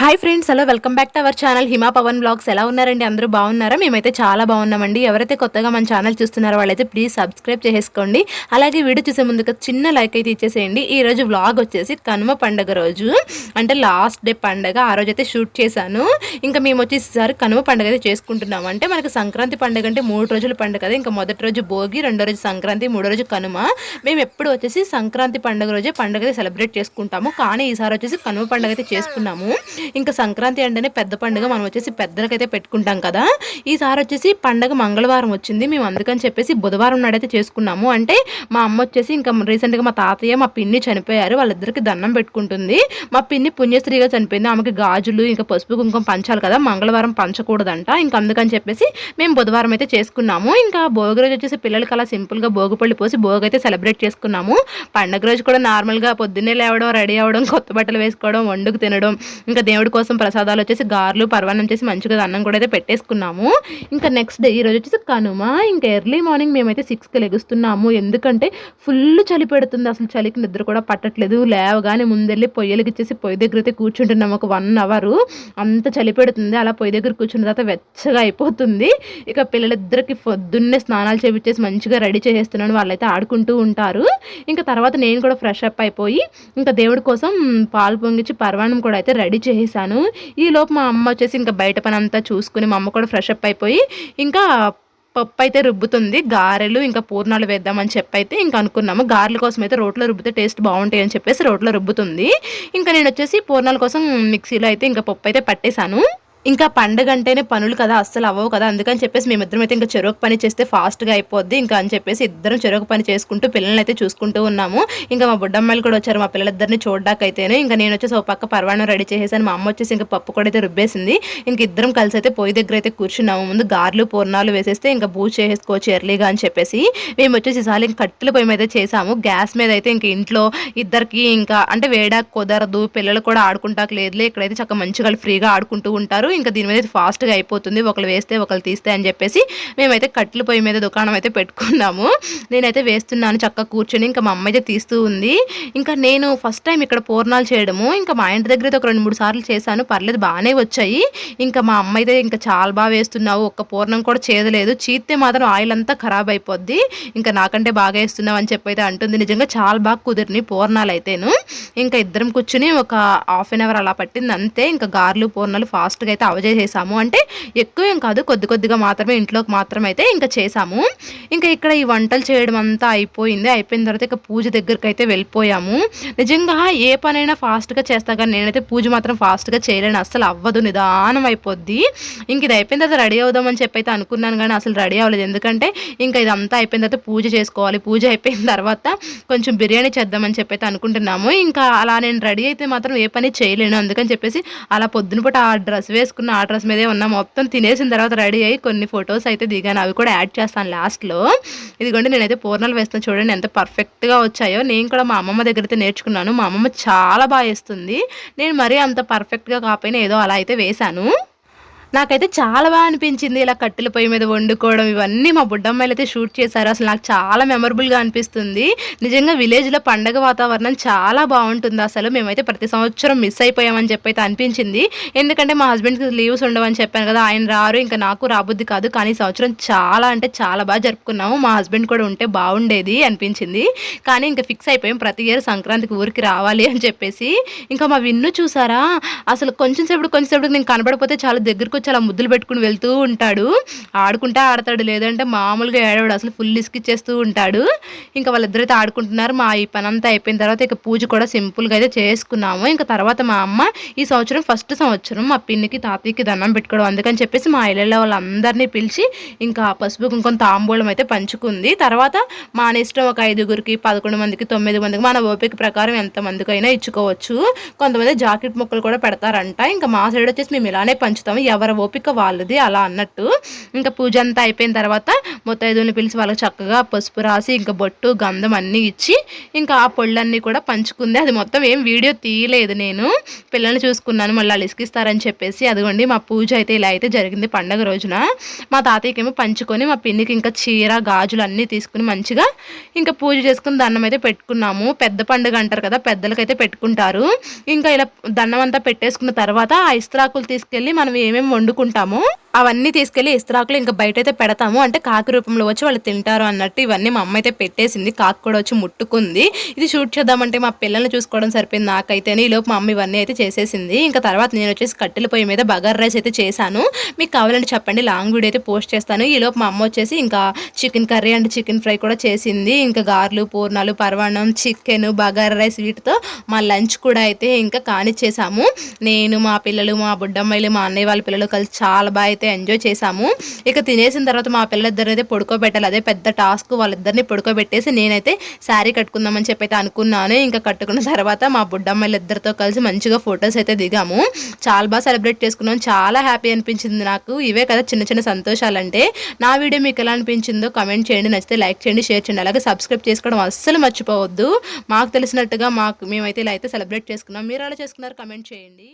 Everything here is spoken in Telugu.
Hi friends hello welcome back to our channel Hima Pavan blogs ఎలా ఉన్నారండి? అందరూ బాగున్నారా? మేమైతే చాలా బాగున్నామండి. ఎవరైతే కొత్తగా మన ఛానల్ చూస్తున్నారో వాళ్ళైతే ప్లీజ్ సబ్స్క్రైబ్ చేసుకోండి అలాగే వీడియో చూసే ముందుగా చిన్న లైక్ అయితే ఇచ్చేసేయండి. ఈ రోజు వ్లాగ్ వచ్చేసి కనుమ పండగ రోజు. అంటే లాస్ట్ డే పండగ. ఆ రోజు అయితే షూట్ చేశాను. ఇంకా మేము వచ్చేసారి కనుమ పండగ అయితే చేసుకుంటున్నాం అంటే మనకి సంక్రాంతి పండగ అంటే మూడు రోజుల పండుగ కదా. ఇంకా మొదటి రోజు భోగి రెండో రోజు సంక్రాంతి మూడో రోజు కనుమ. మేము ఎప్పుడు వచ్చేసి సంక్రాంతి పండుగ రోజే పండుగ అయితే సెలబ్రేట్ చేసుకుంటాము. కానీ ఈసారి వచ్చేసి కనుమ పండుగ అయితే చేసుకున్నాము. ఇంకా సంక్రాంతి అంటేనే పెద్ద పండుగ. మనం వచ్చేసి పెద్దలకైతే పెట్టుకుంటాం కదా. ఈసారి వచ్చేసి పండగ మంగళవారం వచ్చింది. మేము అందుకని చెప్పేసి బుధవారం నాడైతే చేసుకున్నాము. అంటే మా అమ్మ వచ్చేసి ఇంకా రీసెంట్గా మా తాతయ్య మా పిన్ని చనిపోయారు. వాళ్ళిద్దరికి దండం పెట్టుకుంటుంది. మా పిన్ని పుణ్యస్త్రీగా చనిపోయింది. ఆమెకి గాజులు ఇంకా పసుపు కుంకుమ పంచాలి కదా. మంగళవారం పంచకూడదంట. ఇంకా అందుకని చెప్పేసి మేము బుధవారం అయితే చేసుకున్నాము. ఇంకా భోగి రోజు వచ్చేసి పిల్లలకి అలా సింపుల్గా భోగిపళ్ళు పోసి భోగి అయితే సెలబ్రేట్ చేసుకున్నాము. పండగ రోజు కూడా నార్మల్గా పొద్దున్నే లేవడం రెడీ అవ్వడం కొత్త బట్టలు వేసుకోవడం వండుకు తినడం ఇంకా దేవుడి కోసం ప్రసాదాలు వచ్చేసి గార్లు పర్వాణం చేసి మంచిగా అన్నం కూడా అయితే పెట్టేసుకున్నాము. ఇంకా నెక్స్ట్ డే ఈ రోజు వచ్చేసి కనుమ ఇంకా ఎర్లీ మార్నింగ్ మేమైతే సిక్స్కి లెగుస్తున్నాము. ఎందుకంటే ఫుల్ చలి పెడుతుంది. అసలు చలికి నిద్ర కూడా పట్టట్లేదు. లేవగానే ముందెళ్ళి పొయ్యలకి ఇచ్చేసి పొయ్యి దగ్గర అయితే కూర్చుంటున్నాము. ఒక వన్ అవర్ అంత చలి పెడుతుంది. అలా పొయ్యి దగ్గర కూర్చున్న తర్వాత వెచ్చగా అయిపోతుంది. ఇక పిల్లలిద్దరికి పొద్దున్నే స్నానాలు చేపించేసి మంచిగా రెడీ చేసేస్తున్నాను. వాళ్ళైతే ఆడుకుంటూ ఉంటారు. ఇంకా తర్వాత నేను కూడా ఫ్రెష్ అప్ అయిపోయి ఇంకా దేవుడి కోసం పాలు పొంగించి పర్వాణం కూడా అయితే రెడీ చేసి ఈ ఈలోపు మా అమ్మ వచ్చేసి ఇంకా బయట పని అంతా చూసుకుని మా అమ్మ కూడా ఫ్రెష్ అప్ అయిపోయి ఇంకా పప్పు అయితే రుబ్బుతుంది. గారెలు ఇంకా పూర్ణాలు వేద్దామని చెప్పి అయితే ఇంకా అనుకున్నాము. గారెల కోసం అయితే రోట్లో రుబ్బితే టేస్ట్ బాగుంటాయి అని చెప్పేసి రోట్లో రుబ్బుతుంది. ఇంకా నేను వచ్చేసి పూర్ణాల కోసం మిక్సీలో అయితే ఇంకా పప్పు అయితే పట్టేశాను. ఇంకా పండుగ అంటేనే పనులు కదా అస్సలు అవ్వవు కదా. అందుకని చెప్పేసి మేమిద్దరం అయితే ఇంకా చెరుకు పని చేస్తే ఫాస్ట్గా అయిపోద్ది. ఇంకా అని చెప్పేసి ఇద్దరం చెరుకు పని చేసుకుంటూ పిల్లల్ని అయితే చూసుకుంటూ ఉన్నాము. ఇంకా మా బుడ్డమ్మాయిలు కూడా వచ్చారు మా పిల్లలిద్దరిని చూడడాకైతేనే. ఇంకా నేను వచ్చేసి ఒక పక్క పర్వాణం రెడీ చేసేసాను. మా అమ్మ వచ్చేసి ఇంకా పప్పు కూడా అయితే రుబ్బేసింది. ఇంక ఇద్దరం కలిసి అయితే పొయ్యి దగ్గర అయితే కూర్చున్నాము. ముందు గార్లు పూర్ణాలు వేసేస్తే ఇంకా బూజ్ చేసేసుకోవచ్చు ఎర్లీగా అని చెప్పేసి మేము వచ్చేసి ఈసారి ఇంకా కట్టెల పొయ్యి మీద చేసాము. గ్యాస్ మీద అయితే ఇంక ఇంట్లో ఇద్దరికి ఇంకా అంటే వేడా కుదరదు పిల్లలు కూడా ఆడుకుంటాక లేదులే. ఇక్కడైతే చక్కగా మంచిగా ఫ్రీగా ఆడుకుంటూ ఉంటారు. ఇంకా దీని మీద ఫాస్ట్గా అయిపోతుంది. ఒకళ్ళు వేస్తే ఒకళ్ళు తీస్తే అని చెప్పేసి మేమైతే కట్టెల పొయ్యి మీద దుకాణం అయితే పెట్టుకున్నాము. నేనైతే వేస్తున్నాను చక్కగా కూర్చొని. ఇంకా మా అమ్మ అయితే తీస్తూ ఉంది. ఇంకా నేను ఫస్ట్ టైం ఇక్కడ పూర్ణాలు చేయడము. ఇంకా మా ఇంటి దగ్గర అయితే ఒక రెండు మూడు సార్లు చేశాను. పర్లేదు బాగానే వచ్చాయి. ఇంకా మా అమ్మ అయితే ఇంకా చాలా బాగా వేస్తున్నావు. ఒక్క పూర్ణం కూడా చేయలేదు. చీతే మాత్రం ఆయిల్ అంతా ఖరాబ్ అయిపోద్ది. ఇంకా నాకంటే బాగా వేస్తున్నావు అని చెప్పి అయితే అంటుంది. నిజంగా చాలా బాగా కుదిరినాయి పూర్ణాలు అయితేను. ఇంకా ఇద్దరం కూర్చుని ఒక హాఫ్ అన్ అవర్ అలా పట్టింది. అంతే. ఇంకా గార్లు పూర్ణాలు ఫాస్ట్గా అయితే అవజేసేసాము అంటే ఎక్కువ ఏం కాదు కొద్ది కొద్దిగా మాత్రమే ఇంట్లోకి మాత్రం అయితే ఇంకా చేసాము. ఇంకా ఇక్కడ ఈ వంటలు చేయడం అంతా అయిపోయింది. అయిపోయిన తర్వాత ఇక పూజ దగ్గరికి అయితే వెళ్ళిపోయాము. నిజంగా ఏ పనైనా ఫాస్ట్గా చేస్తా కానీ నేనైతే పూజ మాత్రం ఫాస్ట్గా చేయలేను. అసలు అవ్వదు నిదానం అయిపోద్ది. ఇంక ఇది అయిపోయిన తర్వాత రెడీ అవుదామని చెప్పి అయితే అనుకున్నాను కానీ అసలు రెడీ అవ్వలేదు. ఎందుకంటే ఇంకా ఇదంతా అయిపోయిన తర్వాత పూజ చేసుకోవాలి. పూజ అయిపోయిన తర్వాత కొంచెం బిర్యానీ చేద్దామని చెప్పి అయితే అనుకుంటున్నాము. ఇంకా అలా నేను రెడీ అయితే మాత్రం ఏ పని చేయలేను. అందుకని చెప్పేసి అలా పొద్దున పూట ఆ డ్రెస్ వేసి వేసుకున్న ఆ డ్రెస్ మీదే ఉన్నా మొత్తం తినేసిన తర్వాత రెడీ అయ్యి కొన్ని ఫొటోస్ అయితే దిగాను. అవి కూడా యాడ్ చేస్తాను లాస్ట్లో. ఇదిగోండి నేనైతే పూర్ణాలు వేస్తాను చూడండి ఎంత పర్ఫెక్ట్గా వచ్చాయో. నేను కూడా మా అమ్మమ్మ దగ్గర అయితే నేర్చుకున్నాను. మా అమ్మమ్మ చాలా బాగా వేస్తుంది. నేను మరీ అంత పర్ఫెక్ట్గా కాకపోయినా ఏదో అలా అయితే వేశాను. నాకైతే చాలా బాగా అనిపించింది ఇలా కట్టెల పొయ్యి మీద వండుకోవడం. ఇవన్నీ మా బుడ్డమ్మాయిలు అయితే షూట్ చేశారు. అసలు నాకు చాలా మెమరబుల్గా అనిపిస్తుంది. నిజంగా విలేజ్లో పండగ వాతావరణం చాలా బాగుంటుంది. అసలు మేమైతే ప్రతి సంవత్సరం మిస్ అయిపోయామని చెప్పి అయితే అనిపించింది. ఎందుకంటే మా హస్బెండ్కి లీవ్స్ ఉండవని చెప్పాను కదా ఆయన రారు ఇంకా నాకు రాబుద్ది కాదు. కానీ ఈ సంవత్సరం చాలా అంటే చాలా బాగా జరుపుకున్నాము. మా హస్బెండ్ కూడా ఉంటే బాగుండేది అనిపించింది. కానీ ఇంకా ఫిక్స్ అయిపోయాం. ప్రతి ఇయర్ సంక్రాంతికి ఊరికి రావాలి అని చెప్పేసి. ఇంకా మా విన్ను చూసారా? అసలు కొంచెం సేపు కొంచెం సేపు నేను కనబడిపోతే చాలా దగ్గరకు తీసుకొచ్చి అలా ముద్దులు పెట్టుకుని వెళ్తూ ఉంటాడు. ఆడుకుంటే ఆడతాడు. లేదంటే మామూలుగా ఏడవాడు. అసలు ఫుల్ ఇసుకిచ్చేస్తూ ఉంటాడు. ఇంకా వాళ్ళిద్దరైతే ఆడుకుంటున్నారు. మా ఈ పని అంతా అయిపోయిన తర్వాత ఇక పూజ కూడా సింపుల్గా అయితే చేసుకున్నాము. ఇంకా తర్వాత మా అమ్మ ఈ సంవత్సరం ఫస్ట్ సంవత్సరం మా పిన్నికి తాతయ్యకి దండం పెట్టుకోవడం. అందుకని చెప్పేసి మా ఇళ్ళలో వాళ్ళందరినీ పిలిచి ఇంకా పసుపు కుంకుమ తాంబూలం అయితే పంచుకుంది. తర్వాత మా ఇష్టం ఒక ఐదుగురికి పదకొండు మందికి తొమ్మిది మందికి మన ఓపిక ప్రకారం ఎంతమందికైనా ఇచ్చుకోవచ్చు. కొంతమంది జాకెట్ ముక్కలు కూడా పెడతారంట. ఇంకా మా సైడ్ వచ్చేసి మేము ఇలానే పంచుతాము. ఎవరు ఎవరి ఓపిక వాళ్ళది అలా అన్నట్టు. ఇంకా పూజ అంతా అయిపోయిన తర్వాత ముత్తైదువుని పిలిచి వాళ్ళకి చక్కగా పసుపు రాసి ఇంకా బొట్టు గంధం అన్నీ ఇచ్చి ఇంకా ఆ పొళ్ళన్నీ కూడా పంచుకుంది. అది మొత్తం ఏం వీడియో తీయలేదు నేను. పిల్లల్ని చూసుకున్నాను మళ్ళీ వాళ్ళు ఇసుకిస్తారని చెప్పేసి అదిగోండి మా పూజ అయితే ఇలా అయితే జరిగింది పండగ రోజున. మా తాతయ్యకి ఏమో పంచుకొని మా పిన్నికి ఇంకా చీర గాజులు అన్నీ తీసుకుని మంచిగా ఇంకా పూజ చేసుకుని దండం అయితే పెట్టుకున్నాము. పెద్ద పండుగ అంటారు కదా పెద్దలకైతే పెట్టుకుంటారు. ఇంకా ఇలా దండం అంతా పెట్టేసుకున్న తర్వాత ఆ ఇస్త్రాకులు తీసుకెళ్ళి మనం ఏమేమి వండుకుంటాము. అవన్నీ తీసుకెళ్ళి ఇస్త్రాకులు ఇంకా బయట అయితే పెడతాము. అంటే కాకి రూపంలో వచ్చి వాళ్ళు తింటారు అన్నట్టు ఇవన్నీ మా అమ్మ అయితే పెట్టేసింది. కాకి కూడా వచ్చి ముట్టుకుంది. ఇది షూట్ చేద్దామంటే మా పిల్లల్ని చూసుకోవడం సరిపోయింది నాకైతేనే. ఈ లోపు మా అమ్మ ఇవన్నీ అయితే చేసేసింది. ఇంకా తర్వాత నేను వచ్చేసి కట్టెల పొయ్యి మీద బగార్ రైస్ అయితే చేశాను. మీకు కావాలంటే చెప్పండి. లాంగ్ వీడియో అయితే పోస్ట్ చేస్తాను. ఈ లోపు మా అమ్మ వచ్చేసి ఇంకా chicken curry and chicken fry కూడా చేసింది. ఇంకా గార్లు పూర్ణాలు పర్వాణం చికెన్ బగార్ రైస్ వీటితో మా లంచ్ కూడా అయితే ఇంకా కానిచ్చేసాము. నేను మా పిల్లలు మా బుడ్డమ్మాయిలు మా అన్నయ్య వాళ్ళ పిల్లలు కలిసి చాలా బాగా అయితే ఎంజాయ్ చేసాము ఇక తినేసిన తర్వాత మా పిల్లలిద్దరు అయితే పడుకోబెట్టాలి. అదే పెద్ద టాస్క్ వాళ్ళిద్దరిని పడుకోబెట్టేసి నేనైతే శారీ కట్టుకుందామని చెప్పి అయితే అనుకున్నాను. ఇంకా కట్టుకున్న తర్వాత మా బుడ్డమ్మలిద్దరితో ఇద్దరితో కలిసి మంచిగా ఫొటోస్ అయితే దిగాము. చాలా బాగా సెలబ్రేట్ చేసుకున్నాం. చాలా హ్యాపీ అనిపించింది నాకు. ఇవే కదా చిన్న చిన్న సంతోషాలు అంటే నా వీడియో మీకు ఎలా అనిపించిందో కమెంట్ చేయండి. నచ్చితే లైక్ చేయండి షేర్ చేయండి. అలాగే సబ్స్క్రైబ్ చేసుకోవడం అస్సలు మర్చిపోవద్దు. మాకు తెలిసినట్టుగా మాకు మేమైతే ఇలా అయితే సెలబ్రేట్ చేసుకున్నాం. మీరు అలా చేసుకున్నారు? కమెంట్ చేయండి.